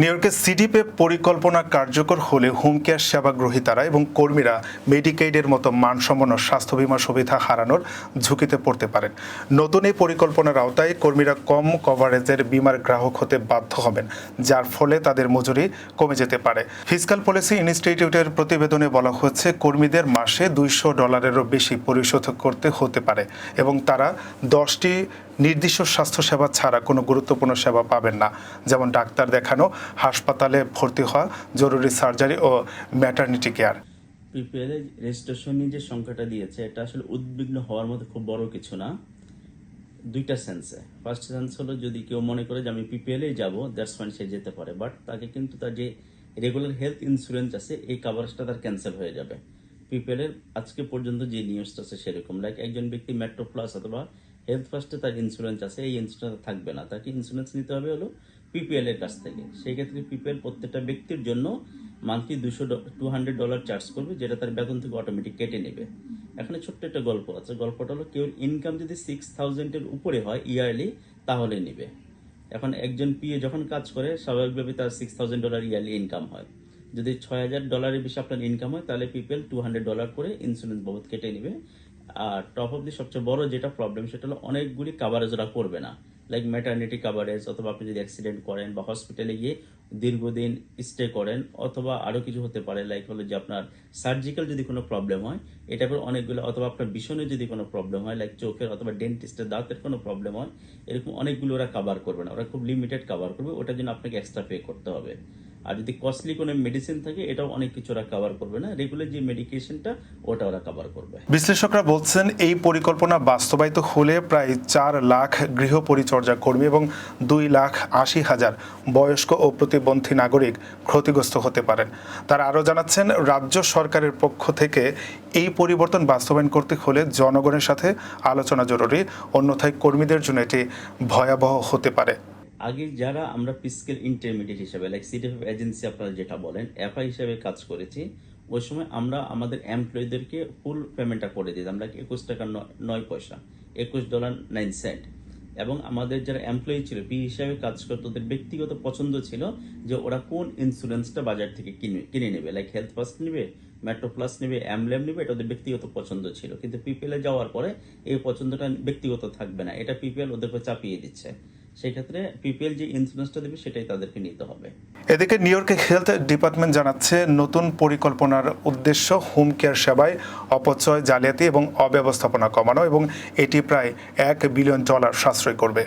New ইয়র্কের সিডিপে পরিকল্পনা কার্যকর হলে হোম কেয়ার সেবা গ্রহীতারা এবং কর্মীরা মেডিকেইডের মতো মানসম্পন্ন স্বাস্থ্য বীমা সুবিধা হারানোর ঝুঁকিতে পড়তে পারেন। নতুন এই পরিকল্পনার আওতায় কর্মীরা কম কভারেজের বিমার গ্রাহক হতে বাধ্য হবেন, যার ফলে তাদের মজুরি কমে যেতে পারে। ফিজিক্যাল পলিসি ইনস্টিটিউটের প্রতিবেদনে বলা হচ্ছে কর্মীদের মাসে দুইশো ডলারেরও বেশি পরিশোধ করতে হতে পারে এবং তারা দশটি নির্দিষ্ট স্বাস্থ্যসেবা ছাড়া কোনো গুরুত্বপূর্ণ সেবা পাবেন না। যেমন ডাক্তার দেখানো, হাসপাতালে ভর্তি হওয়া, জরুরি সার্জারি ও ম্যাটার্নিটি কেয়ার এর রেজিস্ট্রেশনের যে সংখ্যাটা দিয়েছে, এটা আসলে উদ্বিগ্ন হওয়ার মতো খুব বড় কিছু না। দুইটা সেন্সে ফার্স্ট সেন্স হলো যদি কেউ মনে করে যে আমি পিপিএল যাব দ্যাটস ফাইন সে যেতে পারে। বাট তাকে কিন্তু তার যে রেগুলার হেলথ ইন্স্যুরেন্স আছে, এই কাভারেজটা তার ক্যান্সেল হয়ে যাবে। পিপিএল এর আজকে পর্যন্ত যে নিউজটা আছে সেরকম। লাইক একজন ব্যক্তি মেট্রো প্লাস অথবা হেলথ ফার্স্টে তার ইন্স্যুরেন্স আছে, এই ইন্স্যুরেন্স থাকবে না। তাকে ইন্স্যুরেন্স নিতে হবে হলো পিপিএল এর কাছ থেকে। সেই ক্ষেত্রে পিপিএল প্রত্যেকটা ব্যক্তির জন্য মান্থলি দুশো টু হান্ড্রেড ডলার চার্জ করবে, যেটা তার বেতন থেকে অটোমেটিক কেটে নেবে। এখানে ছোট্ট একটা গল্প আছে। গল্পটা হলো কেউ ইনকাম যদি সিক্স থাউজেন্ডের উপরে হয় ইয়ারলি তাহলে নেবে। এখন একজন পিএ যখন কাজ করে স্বাভাবিকভাবে তার six thousand dollar yearly income হয়। যদি ছয় হাজার ডলারের বেশি আপনার ইনকাম হয়, তাহলে পিপল টু হান্ড্রেড ডলার করে ইন্স্যুরেন্স বাবদ কেটে নেবে। আর টপ অফ দি সবচেয়ে বড় যেটা প্রবলেম সেটা হলো অনেকগুলি কাভারেজ ওরা করবে না। লাইক ম্যাটার্নিটি কাভারেজ অথবা আপনি যদি অ্যাক্সিডেন্ট করেন বা হসপিটালে গিয়ে দীর্ঘদিন স্টে করেন অথবা আরও কিছু হতে পারে লাইক হলো যে আপনার সার্জিক্যাল যদি কোনো প্রবলেম হয় এটা করে অনেকগুলো অথবা আপনার ভীষণের যদি কোনো প্রবলেম হয় লাইক চোখের অথবা ডেন্টিস্টের দাঁতের কোনো প্রবলেম হয়, এরকম অনেকগুলো ওরা কাভার করবে না। ওরা খুব লিমিটেড কাভার করবে, ওটার জন্য আপনাকে এক্সট্রা পে করতে হবে। আর যদি কস্টলি কোনো মেডিসিন থাকে, এটাও অনেক কিছু ওরা কাভার করবে না। রেগুলার যে মেডিকেশনটা ওটা ওরা কাভার করবে। বিশ্লেষকরা বলছেন, এই পরিকল্পনা বাস্তবায়িত হলে প্রায় চার লাখ গৃহ পরিচর্যা কর্মী এবং দুই লাখ আশি হাজার বয়স্ক ও প্রতিবন্ধী নাগরিক ক্ষতিগ্রস্ত হতে পারেন। তারা আরও জানাচ্ছেন, রাজ্য সরকারের পক্ষ থেকে এই পরিবর্তন বাস্তবায়ন করতে হলে জনগণের সাথে আলোচনা জরুরি। অন্যথায় কর্মীদের জন্য এটি ভয়াবহ হতে পারে। আগে যারা আমরা ফিজিক্যাল ইন্টারমিডিয়েট হিসাবে লাইক সিটিএফ এজেন্সি আপনারা যেটা বলেন এফআই হিসাবে কাজ করেছি, ওই সময় আমরা আমাদের এমপ্লয়ীদেরকে ফুল পেমেন্টটা করে দিতাম লাইক একুশ টাকা নয় পয়সা, একুশ ডলার নাইন সেন্ট এবং আমাদের যারা এমপ্লয়ি ছিল পি হিসাবে কাজ করতো, ওদের ব্যক্তিগত পছন্দ ছিল যে ওরা কোন ইন্স্যুরেন্সটা বাজার থেকে কিনে কিনে নেবে লাইক হেলথ ফার্স্ট নেবে মেট্রো প্লাস নেবে অ্যামলেম নেবে, এটা ওদের ব্যক্তিগত পছন্দ ছিল। কিন্তু পিপিএল যাওয়ার পরে এই পছন্দটা ব্যক্তিগত থাকবে না, এটা পিপিএল ওদের উপর চাপিয়ে দিচ্ছে। সেই ক্ষেত্রে পিপিএল যে ইন্স্যুরেন্সটা দেবে, সেটাই তাদেরকে নিতে হবে। এদিকে নিউ ইয়র্কে হেলথ ডিপার্টমেন্ট জানাচ্ছে, নতুন পরিকল্পনার উদ্দেশ্য হোম কেয়ার সেবায় অপচয়, জালিয়াতি এবং অব্যবস্থাপনা কমানো এবং এটি প্রায় এক বিলিয়ন ডলার সাশ্রয় করবে।